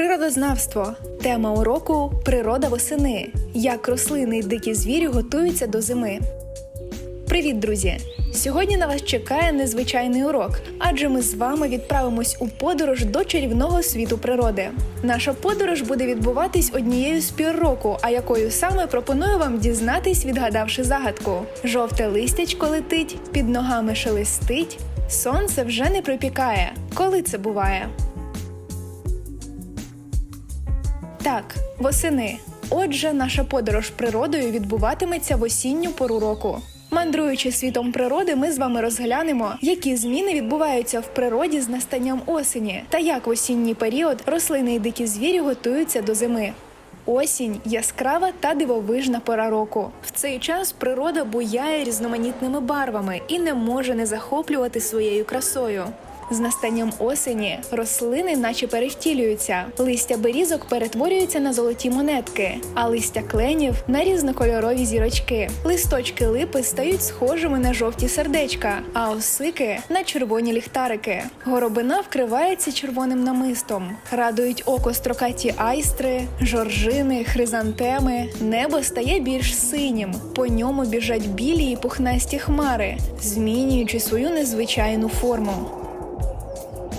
Природознавство тема уроку Природа восени. Як рослини й дикі звірі готуються до зими. Привіт, друзі! Сьогодні на вас чекає незвичайний урок, адже ми з вами відправимось у подорож до чарівного світу природи. Наша подорож буде відбуватись однією з пір а якою саме пропоную вам дізнатись, відгадавши загадку. Жовте листячко летить, під ногами шелестить, сонце вже не припікає. Коли це буває? Так, восени. Отже, наша подорож природою відбуватиметься в осінню пору року. Мандруючи світом природи, ми з вами розглянемо, які зміни відбуваються в природі з настанням осені, та як в осінній період рослини і дикі звірі готуються до зими. Осінь яскрава та дивовижна пора року. В цей час природа буяє різноманітними барвами і не може не захоплювати своєю красою. З настанням осені рослини наче перевтілюються. Листя берізок перетворюються на золоті монетки, а листя кленів на різнокольорові зірочки. Листочки липи стають схожими на жовті сердечка, а осики на червоні ліхтарики. Горобина вкривається червоним намистом. Радують око строкаті айстри, жоржини, хризантеми. Небо стає більш синім. По ньому біжать білі і пухнасті хмари, змінюючи свою незвичайну форму.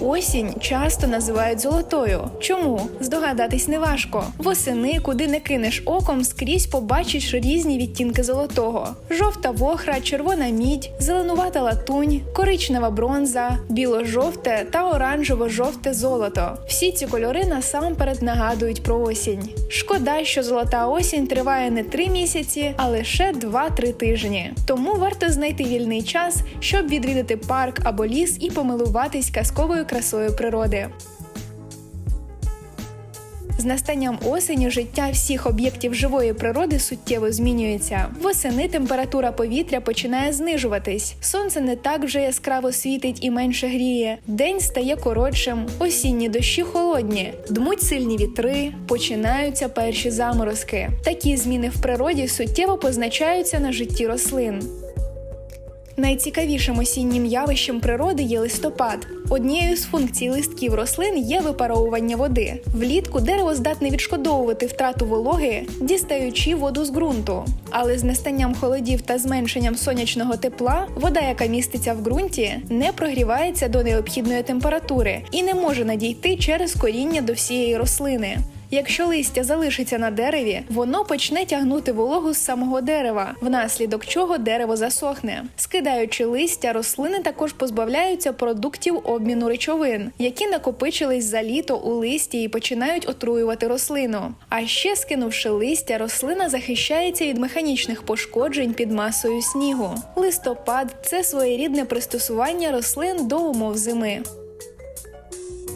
Осінь часто називають золотою. Чому? Здогадатись неважко. Восени, куди не кинеш оком, скрізь побачиш різні відтінки золотого: жовта вохра, червона мідь, зеленувата латунь, коричнева бронза, біло-жовте та оранжево-жовте золото. Всі ці кольори насамперед нагадують про осінь. Шкода, що золота осінь триває не три місяці, а лише 2-3 тижні. Тому варто знайти вільний час, щоб відвідати парк або ліс і помилуватись казковою красою природи. З настанням осені життя всіх об'єктів живої природи суттєво змінюється. Восени температура повітря починає знижуватись. Сонце не так вже яскраво світить і менше гріє. День стає коротшим, осінні дощі холодні, дмуть сильні вітри, починаються перші заморозки. Такі зміни в природі суттєво позначаються на житті рослин. Найцікавішим осіннім явищем природи є листопад. Однією з функцій листків рослин є випаровування води. Влітку дерево здатне відшкодовувати втрату вологи, дістаючи воду з ґрунту. Але з настанням холодів та зменшенням сонячного тепла вода, яка міститься в ґрунті, не прогрівається до необхідної температури і не може надійти через коріння до всієї рослини. Якщо листя залишиться на дереві, воно почне тягнути вологу з самого дерева, внаслідок чого дерево засохне. Скидаючи листя, рослини також позбавляються продуктів обміну речовин, які накопичились за літо у листі і починають отруювати рослину. А ще скинувши листя, рослина захищається від механічних пошкоджень під масою снігу. Листопад це своєрідне пристосування рослин до умов зими.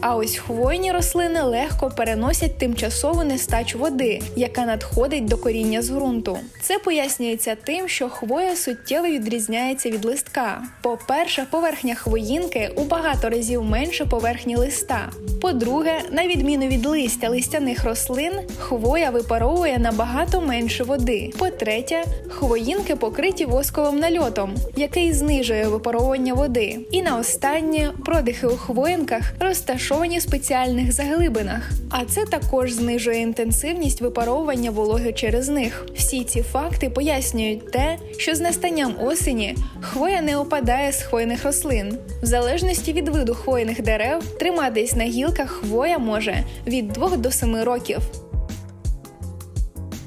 А ось хвойні рослини легко переносять тимчасову нестачу води, яка надходить до коріння з ґрунту. Це пояснюється тим, що хвоя суттєво відрізняється від листка. По-перше, поверхня хвоїнки у багато разів менше поверхні листа. По-друге, на відміну від листя листяних рослин, хвоя випаровує набагато менше води. По-третє, хвоїнки покриті восковим нальотом, який знижує випаровування води. І на останнє продихи у хвоїнках розташовані в спеціальних заглибинах, а це також знижує інтенсивність випаровування вологи через них. Всі ці факти пояснюють те, що з настанням осені хвоя не опадає з хвойних рослин. В залежності від виду хвойних дерев, триматись на гілках хвоя може від 2 до 7 років.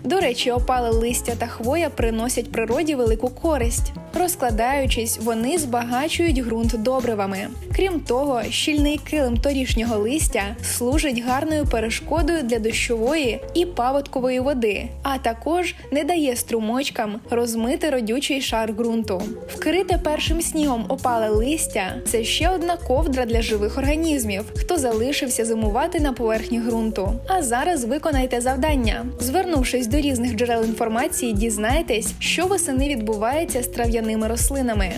До речі, опале листя та хвоя приносять природі велику користь. Розкладаючись, вони збагачують ґрунт добривами. Крім того, щільний килим торішнього листя служить гарною перешкодою для дощової і паводкової води, а також не дає струмочкам розмити родючий шар ґрунту. Вкрите першим снігом опале листя це ще одна ковдра для живих організмів, хто залишився зимувати на поверхні ґрунту. А зараз виконайте завдання. Звернувшись до різних джерел інформації, дізнайтесь, що восени відбувається з трав'яними рослинами.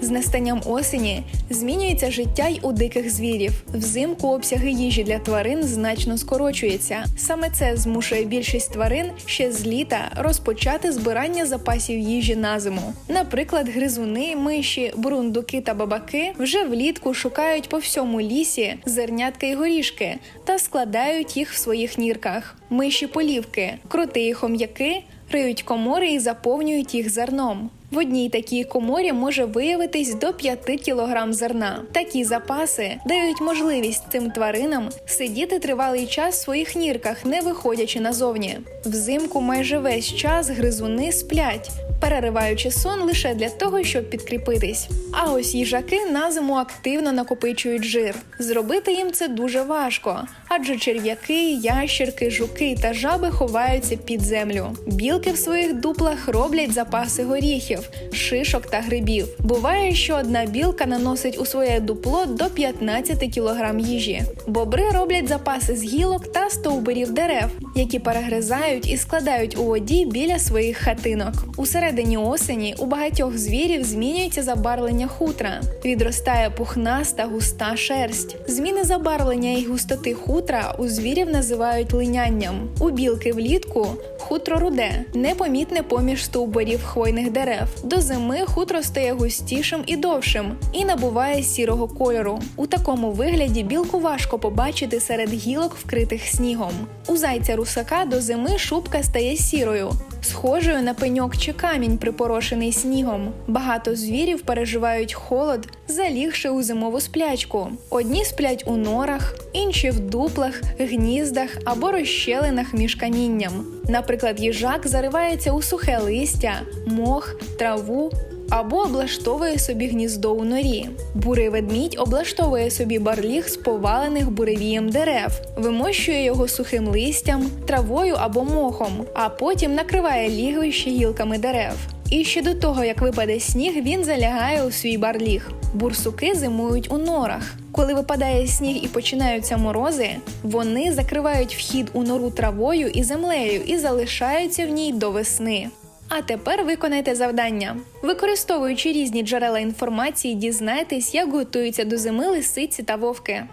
З настанням осені змінюється життя й у диких звірів. Взимку обсяги їжі для тварин значно скорочуються. Саме це змушує більшість тварин ще з літа розпочати збирання запасів їжі на зиму. Наприклад, гризуни, миші, бурундуки та бабаки вже влітку шукають по всьому лісі зернятка й горішки та складають їх в своїх нірках. Миші полівки, крути й хом'яки риють комори і заповнюють їх зерном. В одній такій коморі може виявитись до 5 кг зерна. Такі запаси дають можливість цим тваринам сидіти тривалий час в своїх нірках, не виходячи назовні. Взимку майже весь час гризуни сплять, перериваючи сон лише для того, щоб підкріпитись. А ось їжаки на зиму активно накопичують жир. Зробити їм це дуже важко, адже черв'яки, ящерки, жуки та жаби ховаються під землю. Білки в своїх дуплах роблять запаси горіхів, шишок та грибів. Буває, що одна білка наносить у своє дупло до 15 кг їжі. Бобри роблять запаси з гілок та стовбурів дерев, які перегризають і складають у воді біля своїх хатинок. У середині осені у багатьох звірів змінюється забарвлення хутра, відростає пухнаста густа шерсть. Зміни забарвлення і густоти хутра у звірів називають линянням. У білки влітку хутро руде, непомітне поміж стовбурів хвойних дерев. До зими хутро стає густішим і довшим і набуває сірого кольору. У такому вигляді білку важко побачити серед гілок, вкритих снігом. У зайця русака до зими шубка стає сірою, схожою на пеньок чи камінь, припорошений снігом. Багато звірів переживають холод, залігши у зимову сплячку. Одні сплять у норах, інші в дуплах, гніздах або розщелинах між камінням. Наприклад, їжак заривається у сухе листя, мох, траву. Або облаштовує собі гніздо у норі. Бурий ведмідь облаштовує собі барліг з повалених буревієм дерев, вимощує його сухим листям, травою або мохом, а потім накриває лігвище гілками дерев. І ще до того, як випаде сніг, він залягає у свій барліг. Бурсуки зимують у норах. Коли випадає сніг і починаються морози, вони закривають вхід у нору травою і землею і залишаються в ній до весни. А тепер виконайте завдання. Використовуючи різні джерела інформації, дізнайтесь, як готуються до зими лисиці та вовки.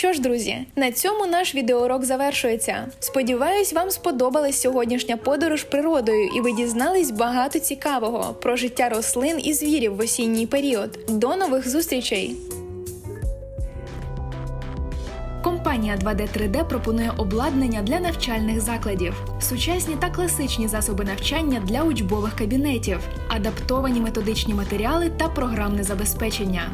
Що ж, друзі, на цьому наш відеоурок завершується. Сподіваюсь, вам сподобалась сьогоднішня подорож природою, і ви дізнались багато цікавого про життя рослин і звірів в осінній період. До нових зустрічей! Компанія 2D 3D пропонує обладнання для навчальних закладів, сучасні та класичні засоби навчання для учбових кабінетів, адаптовані методичні матеріали та програмне забезпечення.